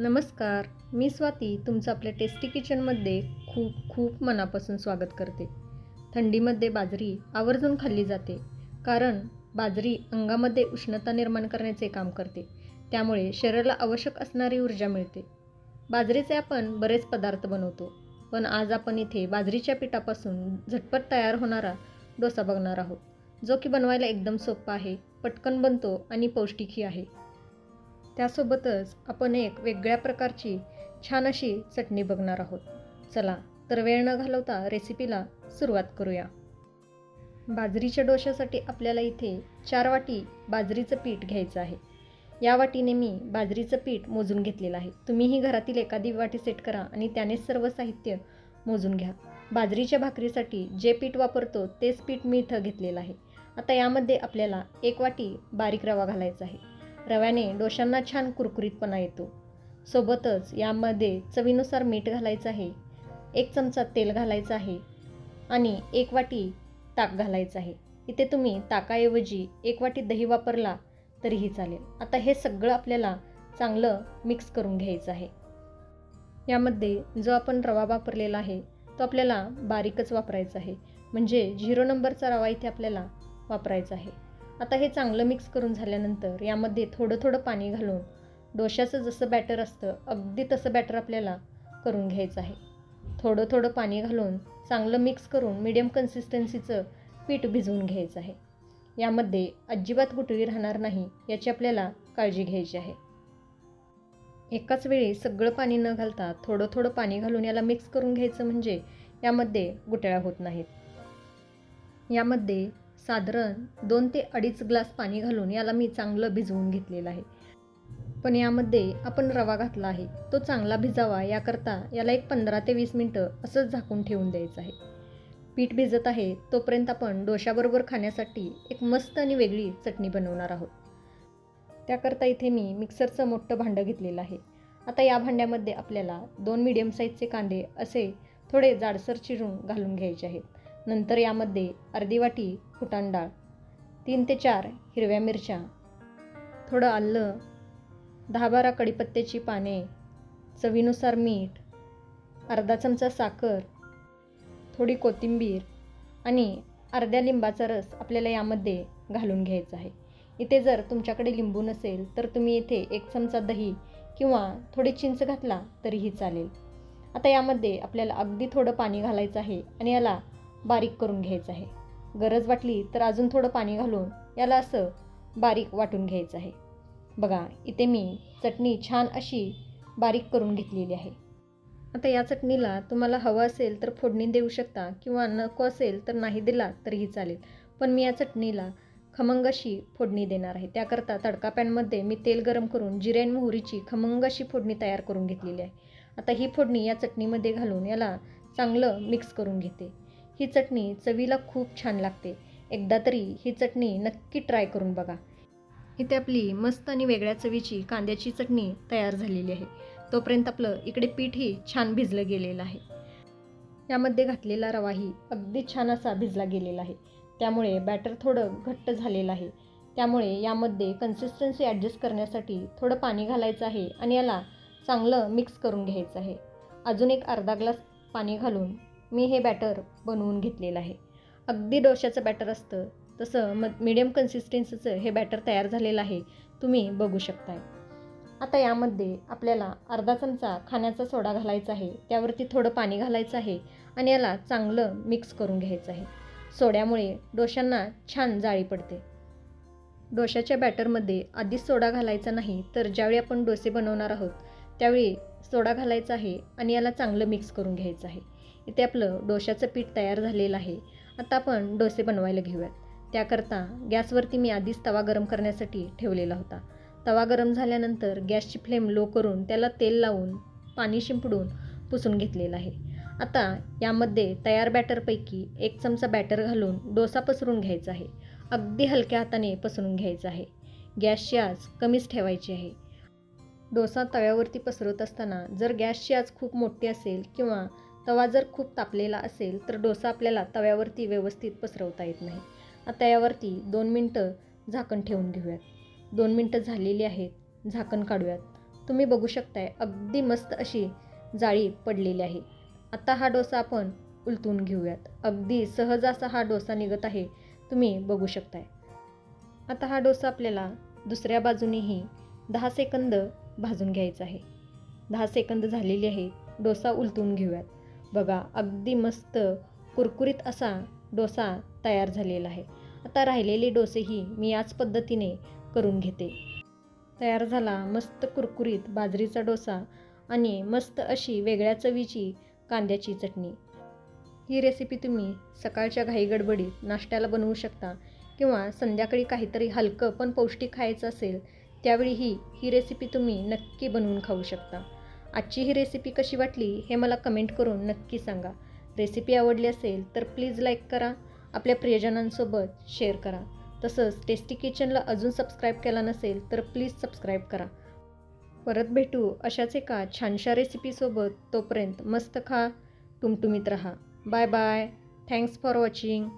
नमस्कार मी स्वाती तुमचं आपल्या टेस्टी किचनमध्ये खूप खूप मनापासून स्वागत करते. थंडीमध्ये बाजरी आवर्जून खाल्ली जाते कारण बाजरी अंगामध्ये उष्णता निर्माण करण्याचे काम करते. त्यामुळे शरीराला आवश्यक असणारी ऊर्जा मिळते. बाजरीचे आपण बरेच पदार्थ बनवतो पण आज आपण इथे बाजरीच्या पिठापासून झटपट तयार होणारा डोसा बघणार आहोत जो की बनवायला एकदम सोपा आहे पटकन बनतो आणि पौष्टिकही आहे. त्यासोबतच आपण एक वेगळ्या प्रकारची छान अशी चटणी बघणार आहोत. चला तर वेळ न घालवता रेसिपीला सुरुवात करूया. बाजरीच्या डोशासाठी आपल्याला इथे चार वाटी बाजरीचं पीठ घ्यायचं आहे. या वाटीने मी बाजरीचं पीठ मोजून घेतलेलं आहे. तुम्हीही घरातील एखादी वाटी सेट करा आणि त्याने सर्व साहित्य मोजून घ्या. बाजरीच्या भाकरीसाठी जे पीठ वापरतो तेच पीठ मी इथं घेतलेलं आहे. आता यामध्ये आपल्याला एक वाटी बारीक रवा घालायचा आहे. रव्याने डोशांना छान कुरकुरीतपणा येतो. सोबतच यामध्ये चवीनुसार मीठ घालायचं आहे एक चमचा तेल घालायचं आहे आणि एक वाटी ताक घालायचं आहे. इथे तुम्ही ताकाऐवजी एक वाटी दही वापरला तरीही चालेल. आता हे सगळं आपल्याला चांगलं मिक्स करून घ्यायचं आहे. यामध्ये जो आपण रवा वापरलेला आहे तो आपल्याला बारीकच वापरायचा आहे. म्हणजे झिरो नंबरचा रवा इथे आपल्याला वापरायचा आहे. आता हे चांगलं मिक्स करून झाल्यानंतर यामध्ये थोडं थोडं पाणी घालून डोशाचं जसं बॅटर असतं अगदी तसं बॅटर आपल्याला करून घ्यायचं आहे. थोडं थोडं पाणी घालून चांगलं मिक्स करून मीडियम कन्सिस्टन्सीचं पीठ भिजवून घ्यायचं आहे. यामध्ये अजिबात गुटळी राहणार नाही याची आपल्याला काळजी घ्यायची आहे. एकाच वेळी सगळं पाणी न घालता थोडं थोडं पाणी घालून याला मिक्स करून घ्यायचं म्हणजे यामध्ये गुटळ्या होत नाहीत. यामध्ये साधारण दोन ते अडीच ग्लास पाणी घालून याला मी चांगलं भिजवून घेतलेलं आहे. पण यामध्ये आपण रवा घातला आहे. तो चांगला भिजावा याकरता याला एक पंधरा ते वीस मिनटं असंच झाकून ठेवून द्यायचं आहे. पीठ भिजत आहे तोपर्यंत आपण डोशाबरोबर खाण्यासाठी एक मस्त आणि वेगळी चटणी बनवणार आहोत. त्याकरता इथे मी मिक्सरचं मोठं भांडं घेतलेलं आहे. आता या भांड्यामध्ये आपल्याला दोन मिडियम साईजचे कांदे असे थोडे जाडसर चिरून घालून घ्यायचे आहेत. नंतर यामध्ये अर्धी वाटी फुटाण डाळ तीन ते चार हिरव्या मिरच्या थोडं आलं दहा बारा कडीपत्त्याची पाने चवीनुसार मीठ अर्धा चमचा साखर थोडी कोथिंबीर आणि अर्ध्या लिंबाचा रस आपल्याला यामध्ये घालून घ्यायचा आहे. इथे जर तुमच्याकडे लिंबू नसेल तर तुम्ही इथे एक चमचा दही किंवा थोडी चिंच घातला तरीही चालेल. आता यामध्ये आपल्याला अगदी थोडं पाणी घालायचं आहे आणि याला बारीक करून घ्यायचं आहे. गरज वाटली तर अजून थोडं पाणी घालून याला असं बारीक वाटून घ्यायचं आहे. बघा इथे मी चटणी छान अशी बारीक करून घेतलेली आहे. आता या चटणीला तुम्हाला हवं असेल तर फोडणी देऊ शकता किंवा नको असेल तर नाही दिला तरीही चालेल. पण मी या चटणीला खमंग अशी फोडणी देणार आहे. त्याकरता तडका पॅनमध्ये मी तेल गरम करून जिरे आणि मोहरीची खमंग अशी फोडणी तयार करून घेतलेली आहे. आता ही फोडणी या चटणीमध्ये घालून याला चांगलं मिक्स करून घेते. ही चटणी चवीला खूप छान लागते. एकदा तरी ही चटणी नक्की ट्राय करून बघा. इथे आपली मस्त आणि वेगळ्या चवीची कांद्याची चटणी तयार झालेली आहे. तोपर्यंत आपलं इकडे पीठही छान भिजलं गेलेलं आहे. यामध्ये घातलेला रवाही अगदी छान असा भिजला गेलेला आहे. त्यामुळे बॅटर थोडं घट्ट झालेलं आहे. त्यामुळे यामध्ये कन्सिस्टन्सी ॲडजस्ट करण्यासाठी थोडं पाणी घालायचं आहे आणि याला चांगलं मिक्स करून घ्यायचं आहे. अजून एक अर्धा ग्लास पाणी घालून मी हे बॅटर बनवून घेतलेलं आहे. अगदी डोशाचं बॅटर असतं तसं म मिडियम कन्सिस्टन्सीचं हे बॅटर तयार झालेलं आहे तुम्ही बघू शकताय. आता यामध्ये आपल्याला अर्धा चमचा खाण्याचा सोडा घालायचा आहे त्यावरती थोडं पाणी घालायचं आहे आणि याला चांगलं मिक्स करून घ्यायचं आहे. सोड्यामुळे डोशांना छान जाळी पडते. डोशाच्या बॅटरमध्ये आधीच सोडा घालायचा नाही तर ज्यावेळी आपण डोसे बनवणार आहोत त्यावेळी सोडा घालायचा आहे आणि याला चांगलं मिक्स करून घ्यायचं आहे. इथे आपलं डोशाचं पीठ तयार झालेलं आहे. आता आपण डोसे बनवायला घेऊयात. त्याकरता गॅसवरती मी आधीच तवा गरम करण्यासाठी ठेवलेला होता. तवा गरम झाल्यानंतर गॅसची फ्लेम लो करून त्याला तेल लावून पाणी शिंपडून पुसून घेतलेलं आहे. आता यामध्ये तयार बॅटरपैकी एक चमचा बॅटर घालून डोसा पसरून घ्यायचा आहे. अगदी हलक्या हाताने पसरून घ्यायचा आहे. गॅसची आच कमीच ठेवायची आहे. डोसा तव्यावरती पसरवत असताना जर गॅसची आच खूप मोठी असेल किंवा तवा जर खूप तापलेला असेल तर डोसा आपल्याला तव्यावरती व्यवस्थित पसरवता येत नाही. आता यावरती दोन मिनटं झाकण ठेवून घेऊयात. दोन मिनटं झालेली आहेत झाकण काढूयात. तुम्ही बघू शकताय अगदी मस्त अशी जाळी पडलेली आहे. आता हा डोसा आपण उलटून घेऊयात. अगदी सहज असा हा डोसा निघत आहे तुम्ही बघू शकताय. आता हा डोसा आपल्याला दुसऱ्या बाजूनेही दहा सेकंद भाजून घ्यायचा आहे. दहा सेकंद झालेली आहे डोसा उलटून घेऊयात. बघा अगदी मस्त कुरकुरीत असा डोसा तयार झालेला आहे. आता राहिलेले डोसेही मी याच पद्धतीने करून घेते. तयार झाला मस्त कुरकुरीत बाजरीचा डोसा आणि मस्त अशी वेगळ्या चवीची कांद्याची चटणी. ही रेसिपी तुम्ही सकाळच्या घाई गडबडीत नाश्त्याला बनवू शकता किंवा संध्याकाळी काहीतरी हलकं पण पौष्टिक खायचं असेल त्यावेळीही ही रेसिपी तुम्ही नक्की बनवून खाऊ शकता. आजची ही रेसिपी कशी वाटली हे मला कमेंट करून नक्की सांगा. रेसिपी आवडली असेल तर प्लीज लाईक करा आपल्या प्रियजनांसोबत शेअर करा. तसंच टेस्टी किचनला अजून सबस्क्राईब केला नसेल तर प्लीज सबस्क्राईब करा. परत भेटू अशाच एका छानशा रेसिपीसोबत तोपर्यंत मस्त खा टुमटुमीत राहा. Bye bye thanks for watching